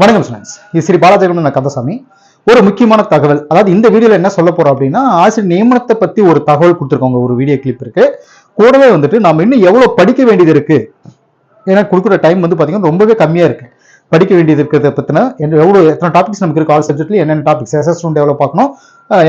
வணக்கம் ஸ்டூடெண்ட்ஸ் இது ஸ்ரீ பாலாஜகன் நான் கந்தசாமி. ஒரு முக்கியமான தகவல். அதாவது இந்த வீடியோவில் என்ன சொல்ல போறோம் அப்படின்னா ஆசிரியர் நியமனத்தை பத்தி ஒரு தகவல் கொடுத்துருக்கோங்க. ஒரு வீடியோ கிளிப் இருக்கு. கூடவே வந்துட்டு நம்ம இன்னும் எவ்வளோ படிக்க வேண்டியது இருக்கு? ஏன்னா கொடுக்குற டைம் வந்து பார்த்தீங்கன்னா ரொம்பவே கம்மியாக இருக்கு. படிக்க வேண்டியது இருக்கிறத பற்றின எவ்வளோ எத்தனை டாபிக்ஸ் நமக்கு இருக்கு? ஆல் சப்ஜெக்ட்ல என்னென்ன டாபிக்ஸ் எஸ்எஸ் ஒன் எவ்வளோ பார்க்கணும்?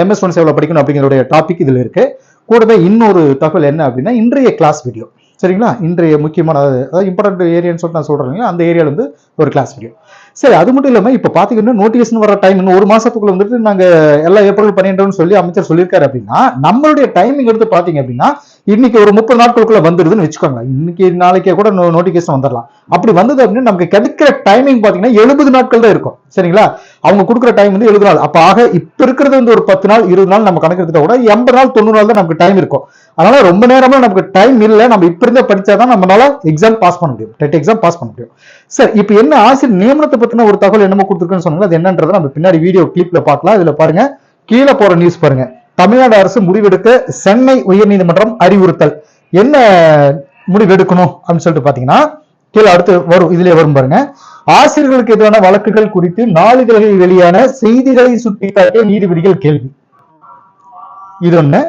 எம்எஸ் ஒன்ஸ் எவ்வளோ படிக்கணும் அப்படிங்கிற டாபிக் இதில் இருக்கு. கூடவே இன்னொரு தகவல் என்ன அப்படின்னா இன்றைய கிளாஸ் வீடியோ சரிங்களா? இன்றைய முக்கியமான அதாவது இம்பார்ட்டன்ட் ஏரியான்னு சொல்லிட்டு நான் சொல்கிறேன் அந்த ஏரியாவில் வந்து ஒரு கிளாஸ் வீடியோ சரி அது மட்டும் இல்லாம இப்ப பாத்தீங்கன்னா நோட்டிஃபிகேஷன் வர டைம் இன்னும் ஒரு மாசத்துக்குள்ள வந்துட்டு நாங்க எல்லா ஏப்ரல் பண்ணிட்டோம்னு சொல்லி அமைச்சர் சொல்லியிருக்காரு அப்படின்னா நம்மளுடைய டைமிங் எடுத்து பாத்தீங்க அப்படின்னா இன்னைக்கு ஒரு முப்பது நாட்களுக்குள்ள வந்துடுதுன்னு வச்சுக்கோங்க. இன்னைக்கு நாளைக்கே கூட நோட்டிபிகேஷன் வந்துடலாம் அப்படி வந்தது அப்படின்னா நமக்கு கிடைக்கிற டைமிங் பாத்தீங்கன்னா எழுபது நாட்கள் தான் இருக்கும். சரிங்களா? அவங்க கொடுக்குற டைம் வந்து எழுபது நாள். அப்ப ஆக இப்ப இருக்கிறது வந்து ஒரு பத்து நாள் இருபது நாள் நம்ம கணக்கு கூட எண்பது நாள் தொண்ணூறு நாள் தான் நமக்கு டைம் இருக்கும். அதனால ரொம்ப நேரமா நமக்கு டைம் இல்லை. நம்ம இப்ப இருந்தே படிச்சாதான் நம்மளால எக்ஸாம் பாஸ் பண்ண முடியும். டெட் எக்ஸாம் பாஸ் பண்ண முடியும். சார் இப்போ என்ன ஆசிரியர் நியமனத்தை பத்தின ஒரு தகவல் என்னமோ கொடுத்துருக்குன்னு சொன்னாங்க அது என்னன்றதை நம்ம பின்னாடி வீடியோ கிளிப்ல பார்க்கலாம். இதுல பாருங்க. கீழே போற நியூஸ் பாருங்க. தமிழ்நாடு அரசு முடிவெடுக்க சென்னை உயர்நீதிமன்றம் அறிவுறுத்தல். என்ன முடிவெடுக்கணும் அப்படின்னு சொல்லிட்டு பாத்தீங்கன்னா கீழே அடுத்து வரும் இதுலயே வரும் பாருங்க. ஆசிரியர்களுக்கு எதிரான வழக்குகள் குறித்து நாளிதழ்களில் வெளியான செய்திகளை சுட்டிக்காட்டிய நீதிபதிகள் கேள்வி. இது ஒண்ணு.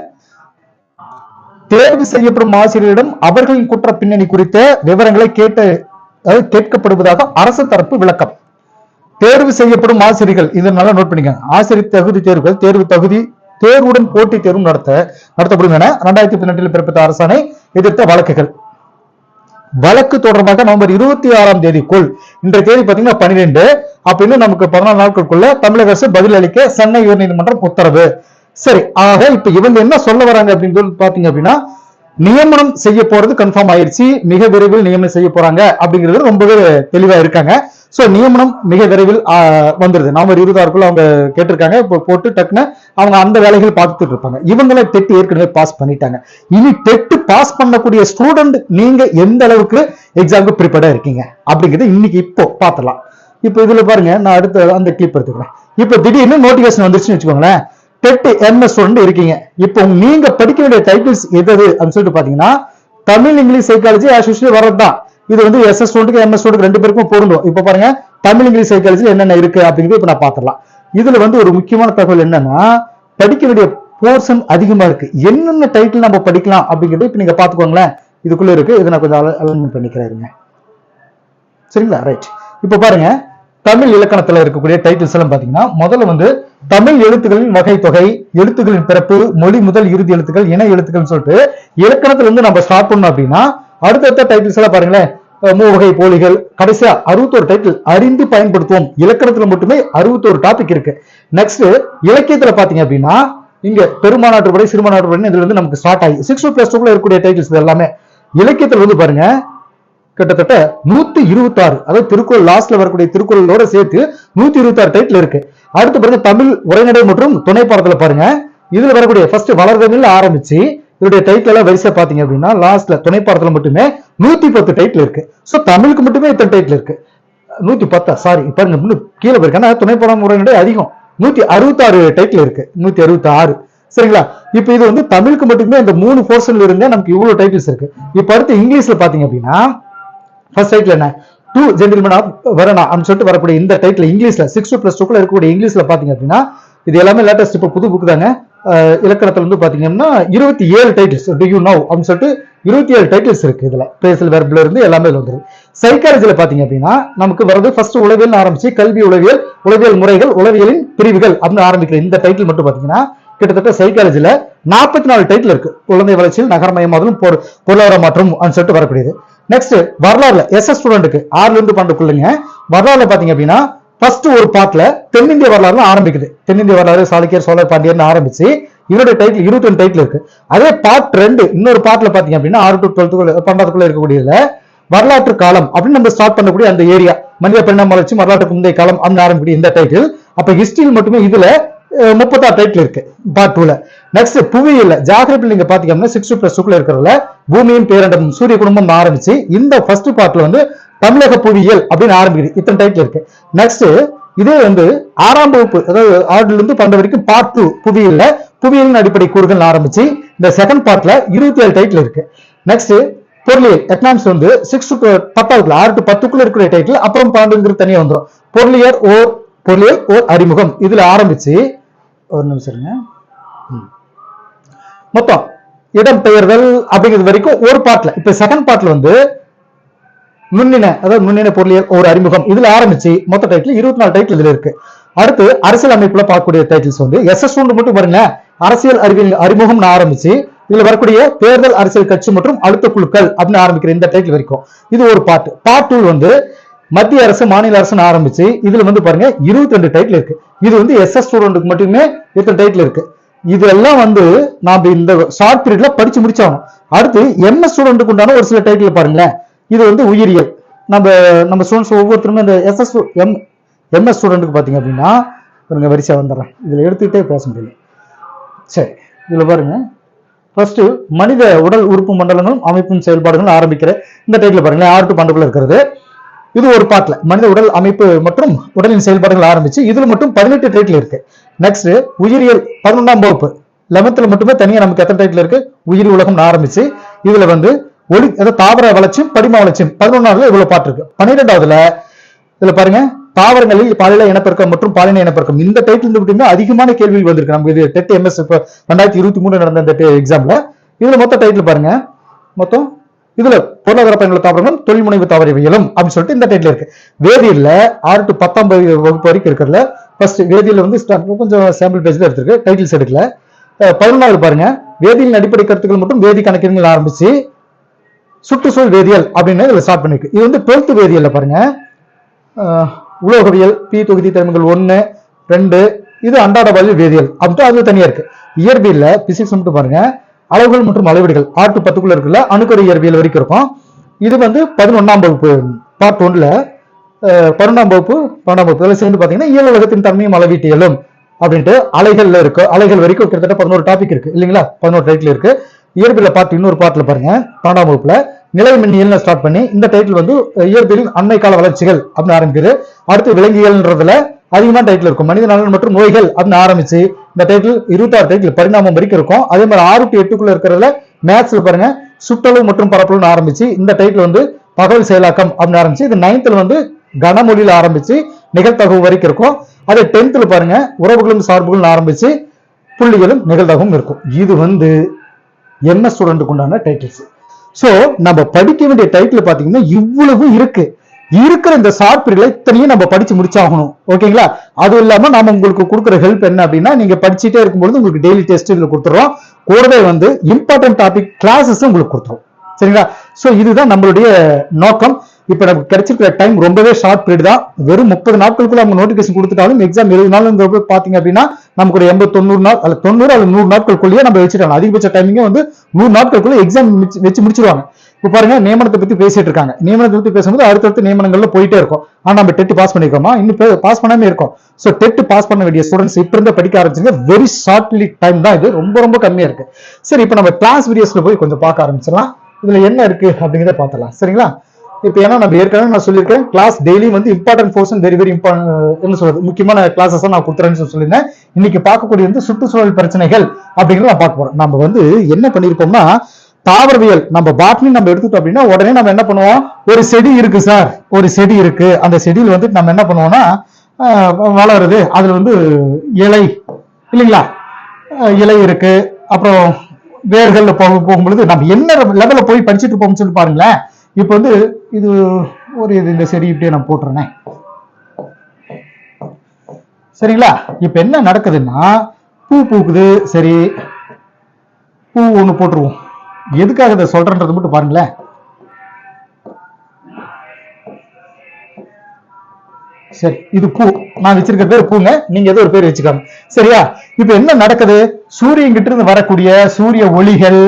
தேர்வு செய்யப்படும் ஆசிரியரிடம் அவர்களின் குற்ற பின்னணி குறித்த விவரங்களை கேட்டு அதாவது கேட்கப்படுவதாக அரசு தரப்பு விளக்கம். தேர்வு செய்யப்படும் ஆசிரியர்கள் இதை நல்லா நோட் பண்ணிக்கோங்க. ஆசிரியர் தகுதி தேர்வுகள் தேர்வு தகுதி தேர்வுடன் போட்டி தேர்வும் நடத்த நடத்தப்படும் என இரண்டாயிரத்தி பதினெட்டில் பிறப்பித்த அரசாணை எதிர்த்த வழக்குகள். வழக்கு தொடர்பாக நவம்பர் இருபத்தி ஆறாம் தேதிக்குள் இன்றைய தேதி பாத்தீங்கன்னா பன்னிரெண்டு அப்படின்னு நமக்கு பதினாலு நாட்களுக்குள்ள தமிழக அரசு பதில் அளிக்க சென்னை உயர்நீதிமன்றம் உத்தரவு. சரி ஆக இப்ப இவங்க என்ன சொல்ல வராங்க அப்படின்னு சொல்லி பாத்தீங்க அப்படின்னா நியமனம் செய்ய போறது கன்ஃபார்ம் ஆயிருச்சு. மிக விரைவில் நியமனம் செய்ய போறாங்க அப்படிங்கிறது ரொம்பவே தெளிவா இருக்காங்க. சோ நியமனம் மிக விரைவில் ஆஹ், வந்துருது. நவம்பர் இருபதாறுக்குள்ள அவங்க கேட்டிருக்காங்க. இப்போ போட்டு டக்குன்னு அவங்க அந்த வேலைகள் பார்த்துட்டு இருப்பாங்க. இவங்கள டெட் ஏற்கனவே பாஸ் பண்ணிட்டாங்க. இனி டெட் பாஸ் பண்ணக்கூடிய ஸ்டூடெண்ட் நீங்க எந்த அளவுக்கு எக்ஸாமுக்கு ப்ரிப்பேர்டா இருக்கீங்க? அப்படிங்கறது இன்னைக்கு இப்போ பார்த்துடலாம். இப்போ இதுல பாருங்க நான் அடுத்த அந்த கிளிப் எடுத்துக்கிறேன். இப்போ திடீர்னு நோட்டிபிகேஷன் வந்துருச்சுன்னு வச்சுக்கோங்களேன். டெட் எம்எஸ் ஸ்டூடெண்ட் இருக்கீங்க. இப்போ நீங்க படிக்க வேண்டிய டைட்டில்ஸ் எது எது அப்படின்னு சொல்லிட்டு பாத்தீங்கன்னா Tamil English psychology as usually வரதுதான் இது வந்து எஸ்எஸ் ஸ்டூடெண்ட் எம்எஸ் ஸ்டூடெண்ட் ரெண்டு பேருக்கும் பொருந்தும். இப்போ பாருங்க தமிழ் இங்கிலீஷ் சைக்காலஜி என்னென்ன இருக்கு அப்படிங்கிறது இப்போ நான் பாத்திரலாம் இதுல வந்து ஒரு முக்கியமான தகவல் என்னன்னா படிக்க வேண்டிய போர்ஷன் அதிகமா இருக்கு. என்னென்ன டைட்டில் நம்ம படிக்கலாம் அப்படிங்கிறது இப்போ நீங்க பாத்துக்கோங்களேன் இதுக்குள்ள இருக்கு. இதை நான் கொஞ்சம் அலைன்மெண்ட் பண்ணிக்கிறேன் சரிங்களா? ரைட் இப்போ பாருங்க தமிழ் இலக்கணத்துல இருக்கக்கூடிய டைட்டில்ஸ் எல்லாம் பாத்தீங்கன்னா முதல்ல வந்து தமிழ் எழுத்துக்களின் வகை தொகை எழுத்துக்களின் பிறப்பு மொழி முதல் இறுதி எழுத்துக்கள் இணை எழுத்துக்கள் சொல்லிட்டு இலக்கணத்துல இருந்து நம்ம ஸ்டார்ட் பண்ணோம் அப்படின்னா அடுத்தடுத்த டைட்டில்ஸ் எல்லாம் பாருங்களேன். மூவகை போலிகள் கடைசியா அறுபத்தோரு டைட்டில் அறிந்து பயன்படுத்துவோம். இலக்கணத்துல மட்டுமே அறுபத்தோரு டாபிக் இருக்கு. நெக்ஸ்ட் இலக்கியத்துல பாத்தீங்க அப்படின்னா இங்க பெருமாநாட்டு படை சிறுமாநாட்டு படை இதுல இருந்து நமக்கு ஸ்டார்ட் ஆகி சிக்ஸ் பிளஸ் டூக்குள்ள இருக்கக்கூடிய டைட்டில்ஸ் எல்லாமே இலக்கியத்துல வந்து பாருங்க கிட்டத்தட்ட நூத்தி இருபத்தாறு அதாவது திருக்குறள் லாஸ்ட்ல வரக்கூடிய திருக்குறளோட சேர்த்து நூத்தி இருபத்தாறு டைட்டில் இருக்கு. அடுத்து பாருங்க தமிழ் உரைநடை மற்றும் துணை பாடத்துல பாருங்க. இதுல வரக்கூடிய ஃபர்ஸ்ட் வளர்தமிழ் ஆரம்பிச்சு இதோடைய டைட்டில் எல்லாம் வரிசை பாத்தீங்க அப்படின்னா லாஸ்ட்ல துணை பாடத்துல மட்டுமே நூத்தி பத்து டைட்டில் இருக்கு. சோ தமிழுக்கு மட்டுமே இத்தனை டைட்டில் இருக்கு. நூத்தி பத்தா சாரி பாருங்க இன்னும் கீழே போயிருக்கு. ஆனா துணை பாடம் உரைநடை அதிகம். நூத்தி அறுபத்தாறு டைட்டில் இருக்கு. நூத்தி அறுபத்தி ஆறு சரிங்களா? இப்ப இது வந்து தமிழுக்கு மட்டுமே இந்த மூணு போர்ஷன்ல இருந்தே நமக்கு இவ்வளவு டைட்டில்ஸ் இருக்கு. இப்ப அடுத்து இங்கிலீஷ்ல பாத்தீங்க அப்படின்னா ஃபர்ஸ்ட் டைட்டில் என்ன? டூ ஜென்டில்மேன் ஆஃப் வரணா அப்படின்னு சொல்லிட்டு வரக்கூடிய இந்த டைட்டில் இங்கிலீஷ்ல சிக்ஸ் டூ ப்ளஸ் டூக்குள்ள இருக்கக்கூடிய இங்கிலீஷ்ல பாத்தீங்க அப்படின்னா இது எல்லாமே லேட்டஸ்ட் இப்போ புது புக் தாங்க. இலக்கணத்தில் வந்து பாத்தீங்கன்னா இருபத்தி ஏழு டைட்டில்ஸ் டு யூ நவ் அப்படின்னு சொல்லிட்டு இருபத்தி ஏழு டைட்டில்ஸ் இருக்கு இதுல. பேசல் வெர்பில் இருந்து எல்லாமே இதுல சைக்காலஜியில் சைக்காலஜில பாத்தீங்க அப்படின்னா நமக்கு வரது ஃபர்ஸ்ட் உளவியல் ஆரம்பிச்சு கல்வி உளவியல் உளவியல் முறைகள் உளவியலின் பிரிவுகள் அப்படின்னு ஆரம்பிக்கிற இந்த டைட்டில் மட்டும் பாத்தீங்கன்னா கிட்டத்தட்ட சைக்காலஜியில நாற்பத்தி நாலு டைட்டில் இருக்கு. குழந்தை வளர்ச்சியில் நகரமயமாதலும் பொருளாதார மாற்றம் அப்படின்னு சொல்லிட்டு வரக்கூடியது. நெக்ஸ்ட் வரலாறுல எஸ்எஸ் ஸ்டூடெண்ட்டுக்கு ஆறுல இருந்து பன்னெண்டுக்குள்ளுங்க வரலாறுல பாத்தீங்க அப்படின்னா ஃபர்ஸ்ட் ஒரு பார்ட்ல தென்னிந்திய வரலாறுல ஆரம்பிக்குது. தென்னிந்திய வரலாறு சாளுக்கியர் சோழர் பாண்டியர்னு ஆரம்பிச்சு இவருடைய டைட்டில் இருபத்தி ரெண்டு டைட்டில் இருக்கு. அதே பார்ட் ரெண்டு இன்னொரு பார்ட்ல பாத்தீங்க அப்படின்னா ஆறு டு டுவெல்த்துக்குள்ள பன்னெண்டுக்குள்ள இருக்கக்கூடியதுல வரலாற்று காலம் அப்படின்னு நம்ம ஸ்டார்ட் பண்ணக்கூடிய அந்த ஏரியா மனித பெண்ணம் வளர்ச்சி வரலாற்றுக்கு முந்தைய காலம் அப்படின்னு ஆரம்பிக்கூடிய இந்த டைட்டில் அப்ப ஹிஸ்டரியில் மட்டுமே இதுல முப்பத்தாறு டைட்டில் இருக்கு பார்ட் டூல நெக்ஸ்ட் புவியியல். ஜாகிரபில் நீங்க பாத்தீங்கன்னா சிக்ஸ் பிளஸ் டூக்குள்ள இருக்கிறதுல பூமியின் பேரண்டம் சூரிய குடும்பம் ஆரம்பிச்சு இந்த ஃபர்ஸ்ட் பார்ட்ல வந்து தமிழக புவியியல் அப்படின்னு ஆரம்பிக்குது. இத்தனை டைட்டில் இருக்கு. நெக்ஸ்ட் இதே வந்து ஆறாம் வகுப்பு அதாவது ஆறுல இருந்து பன்னெண்டு வரைக்கும் பார்ட் டூ புவியியல்ல புவியியலின் அடிப்படை கூறுகள் ஆரம்பிச்சு இந்த செகண்ட் பார்ட்ல இருபத்தி ஏழு டைட்டில் இருக்கு. நெக்ஸ்ட் பொருளியல். எக்கனாமிக்ஸ் வந்து சிக்ஸ் டு பத்தாவதுல ஆறு டு பத்துக்குள்ள இருக்கிற டைட்டில் அப்புறம் பன்னெண்டுங்கிறது தனியாக வந்துடும் பொருளியல் ஓர் பொருளியல் ஓர் அறிமுகம். இதுல ஆரம்பிச்சு ஒரு நிமிஷம் இருங்க. மொத்தம் இடம் பெயர்தல் அப்படிங்கிறது வரைக்கும் ஒரு பார்ட்ல இப்போ செகண்ட் பார்ட்ல வந்து நுண்ணின அதாவது நுண்ணின பொருளியல் ஒரு அறிமுகம். இதுல ஆரம்பிச்சு மொத்த டைட்டில் இருபத்தி நாலு டைட்டில் இதுல இருக்கு. அடுத்து அரசியல் அமைப்புல பார்க்கக்கூடிய டைட்டில்ஸ் வந்து எஸ்எஸ் ஒன்று மட்டும் பாருங்க அரசியல் அறிவியல் அறிமுகம் ஆரம்பிச்சு இதுல வரக்கூடிய தேர்தல் அரசியல் கட்சி மற்றும் அழுத்த குழுக்கள் அப்படின்னு ஆரம்பிக்கிற இந்த டைட்டில் வரைக்கும். இது ஒரு பார்ட் பார்ட் டூ வந்து மத்திய அரசு மாநில அரசுன்னு ஆரம்பிச்சு இதுல வந்து பாருங்க இருபத்தி ரெண்டு டைட்டில் இருக்கு. இது வந்து எஸ்எஸ் ஸ்டூடெண்ட்டுக்கு மட்டுமே இத்தனை டைட்டில் இருக்கு. இதெல்லாம் வந்து நாம இந்த ஷார்ட் பீரியட்ல படிச்சு முடிச்சாகணும். அடுத்து எம்எஸ் ஸ்டூடெண்ட்டுக்கு உண்டான ஒரு சில டைட்டில் பாருங்களேன். இது வந்து உயிரியல். நம்ம நம்ம ஸ்டூடெண்ட்ஸ் ஒவ்வொருத்தருமே இந்த எஸ்எஸ் எம் எம்எஸ் ஸ்டூடெண்ட்டுக்கு பார்த்தீங்க அப்படின்னா பாருங்க வரிசையாக வந்துடுறேன். இதில் எடுத்துக்கிட்டே பேச முடியல. சரி இதில் பாருங்க. ஃபர்ஸ்ட் மனித உடல் உறுப்பு மண்டலங்களும் அமைப்பும் செயல்பாடுகளும் ஆரம்பிக்கிற இந்த டைட்டில் பாருங்களேன். ஆறு டு இருக்கிறது. இது ஒரு பாட்டில் மனித உடல் அமைப்பு மற்றும் உடலின் செயல்பாடுகள் ஆரம்பிச்சு இதில் மட்டும் பதினெட்டு டைட்டில் இருக்கு. நெக்ஸ்ட் உயிரியல் பதினொன்றாம் வகுப்பு. லெவன்த்ல மட்டுமே தனியா நமக்கு எத்தனை டைட்டில் இருக்கு? உயிரி உலகம் ஆரம்பிச்சு இதுல வந்து ஒளி அதாவது தாவர வளர்ச்சியும் படிம வளர்ச்சியும் பதினொன்றாவதுல இவ்வளவு பாட்டு இருக்கு. பன்னிரெண்டாவதுல இதுல பாருங்க தாவரங்களில் பாலின இனப்பெருக்கம் மற்றும் பாலின இனப்பெருக்கம். இந்த டைட்டில் மட்டுமே அதிகமான கேள்விகள் வந்திருக்கு. நமக்கு இது டெட் எம்எஸ் இப்போ ரெண்டாயிரத்தி இருபத்தி மூணு நடந்த இந்த எக்ஸாம்ல இதுல மொத்த டைட்டில் பாருங்க. மொத்தம் இதுல பொருளாதார பயனுள்ள தாவரங்களும் தொழில் முனைவு தாவரவியலும் அப்படின்னு சொல்லிட்டு இந்த டைட்டில் இருக்கு. வேதியியல்ல ஆறு டு பத்தாம் வகுப்பு வரைக்கும் இருக்கிறதுல ஃபர்ஸ்ட் வேதியியல் வந்து கொஞ்சம் சாம்பிள் பேஜ்ல எடுத்திருக்கு. டைட்டில்ஸ் எடுக்கல. பதினொன்றாவது பாருங்க. வேதியின் அடிப்படை கருத்துக்கள் மட்டும் வேதி கணக்கீடுகள் ஆரம்பிச்சு சுற்றுச்சூழல் வேதியியல் அப்படின்னு இதில் ஸ்டார்ட் பண்ணிருக்கு. இது வந்து டுவெல்த் வேதியியல்ல பாருங்க. உலோகவியல் பி தொகுதி தலைமைகள் ஒன்று ரெண்டு இது அன்றாட வாழ்வில் வேதியியல். அப்படின்ட்டு அது தனியாக இருக்கு. இயற்பியல்ல பிசிக்ஸ் மட்டும் பாருங்க. அளவுகள் மற்றும் அளவீடுகள் ஆறு பத்துக்குள்ள இருக்குல்ல அணுக்கரு இயற்பியல் வரைக்கும் இருக்கும். இது வந்து பதினொன்னாம் வகுப்பு பார்ட் ஒன்ல பன்னெண்டாம் வகுப்பு பன்னெண்டாம் வகுப்பு இதெல்லாம் சேர்ந்து பார்த்தீங்கன்னா இயல் உலகத்தின் தன்மையும் அளவீட்டியலும் அப்படின்ட்டு அலைகள்ல இருக்கு. அலைகள் வரைக்கும் கிட்டத்தட்ட பதினோரு டாபிக் இருக்கு. இல்லைங்களா? பதினோரு டைட்டில் இருக்கு. இயற்பியல பார்ட் இன்னொரு பாட்டில் பாருங்க. பன்னெண்டாம் வகுப்புல நிலை மின்னியல் ஸ்டார்ட் பண்ணி இந்த டைட்டில் வந்து இயற்பியலின் அண்மை கால வளர்ச்சிகள் அப்படின்னு ஆரம்பிக்குது. அடுத்து விலங்கியல்ன்றதுல அதிகமான டைட்டில் இருக்கும். மனித நலன் மற்றும் நோய்கள் அப்படின்னு ஆரம்பிச்சு இந்த டைட்டில் இருபத்தாறு டைட்டில் பரிணாமம் வரைக்கும் இருக்கும். அதே மாதிரி ஆறு டு எட்டுக்குள்ள இருக்கிறதுல மேத்ஸ்ல பாருங்க சுற்றளவு மற்றும் பரப்பளவுன்னு ஆரம்பிச்சு இந்த டைட்டில் வந்து பகவல் செயலாக்கம் அப்படின்னு ஆரம்பிச்சு இது நைன்த்ல வந்து கனமொழியில ஆரம்பிச்சு நிகழ்த்தகவு வரைக்கும் இருக்கும். அதே டென்த்தில் பாருங்க உறவுகளும் சார்புகளும் ஆரம்பிச்சு புள்ளிகளும் நிகழ்தகவும் இருக்கும். இது வந்து என்ன ஸ்டூடெண்ட்டுக்கு உண்டான டைட்டில்ஸ் சோ நம்ம படிக்க வேண்டிய டைட்டில் பாத்தீங்கன்னா இவ்வளவு இருக்கு. இருக்கிற இந்த ஷார்ட் இத்தனையும் நம்ம படிச்சு முடிச்சாகணும். ஓகேங்களா அதுவும் இல்லாம நாம உங்களுக்கு கொடுக்குற ஹெல்ப் என்ன அப்படின்னா நீங்க படிச்சுட்டே இருக்கும்போது உங்களுக்கு டெய்லி டெஸ்ட் இதுல கொடுத்துறோம். கூடவே வந்து இம்பார்ட்டன்ட் டாபிக் கிளாஸஸ் உங்களுக்கு கொடுத்துரும். சரிங்களா? சோ இதுதான் நம்மளுடைய நோக்கம். இப்ப நமக்கு கிடைச்சிருக்கிற டைம் ரொம்பவே ஷார்ட் பீரியட் தான். வெறும் முப்பது நாட்களுக்குள்ள அவங்க நோட்டிபிகேஷன் கொடுத்துட்டாலும் எக்ஸாம் எழுபது நாள் பாத்தீங்க அப்படின்னா நமக்கு ஒரு எண்பது தொண்ணூறு நாள் அல்ல தொண்ணூறு அல்ல நூறு நாட்களுக்குள்ளேயே நம்ம வச்சுட்டாங்க அதிகபட்ச டைமிங்கே வந்து நூறு நாட்களுக்குள்ள எக்ஸாம் வச்சு முடிச்சிருவாங்க. இப்ப பாருங்க நியமனத்தை பத்தி பேசிட்டு இருக்காங்க. நியமனத்தை பத்தி பேசும்போது அடுத்தடுத்து நியமனங்கள்ல போயிட்டே இருக்கும். ஆனா நம்ம டெட் பாஸ் பண்ணிருக்கோமா? இன்னும் பாஸ் பண்ணாம இருக்கோம். சோ டெட் பாஸ் பண்ண வேண்டிய ஸ்டூடெண்ட்ஸ் இப்ப இருந்து படிக்க ஆரம்பிச்சிருங்க வெரி ஷார்ட்லி டைம் தான் இது. ரொம்ப ரொம்ப கம்மியா இருக்கு. சரி இப்ப நம்ம கிளாஸ் வீடியோஸ்ல போய் கொஞ்சம் பார்க்க ஆரம்பிச்சிடலாம். இதுல என்ன இருக்கு அப்படிங்கிறத பார்த்தலாம் சரிங்களா? இப்போ ஏன்னா நம்ம ஏற்கனவே நான் சொல்லியிருக்கேன் கிளாஸ் டெய்லி வந்து இம்பார்ட்டன்ட் போர்ஷன் வெரி வெரி என்ன சொல்றது முக்கியமான கிளாஸஸ் நான் கொடுத்துறேன்னு சொல்லி சொல்லியிருந்தேன். இன்னைக்கு பார்க்கக்கூடிய வந்து சுற்றுச்சூழல் பிரச்சனைகள் அப்படிங்கிறத நான் பார்க்க போறோம் நம்ம வந்து என்ன பண்ணியிருப்போம்னா தாவரவியல் நம்ம பாட்னி நம்ம எடுத்துட்டோம் அப்படின்னா உடனே நம்ம என்ன பண்ணுவோம்? ஒரு செடி இருக்கு சார் ஒரு செடி இருக்கு. அந்த செடியில் வந்து நம்ம என்ன பண்ணுவோம்னா வளருது. அதுல வந்து இலை இல்லைங்களா? இலை இருக்கு. அப்புறம் வேர்கள் போக போகும்பொழுது நம்ம என்ன லெவலில் போய் படிச்சுட்டு இருப்போம்னு சொல்லி பாருங்களேன். இப்போ வந்து இது ஒரு இது இந்த செடி இப்படியே நான் போட்டுறேனே சரிங்களா? இப்ப என்ன நடக்குதுன்னா பூ பூக்குது சரி பூ ஒன்று போட்டுருவோம். எதுக்காக இதை சொல்றேன்றது மட்டும் பாருங்களேன். சரி இது பூ. நான் வச்சிருக்க பேர் பூங்க. நீங்க ஏதோ ஒரு பேர் வச்சுக்காங்க. சரியா? இப்ப என்ன நடக்குது? சூரியன் கிட்ட இருந்து வரக்கூடிய சூரிய ஒளிகள்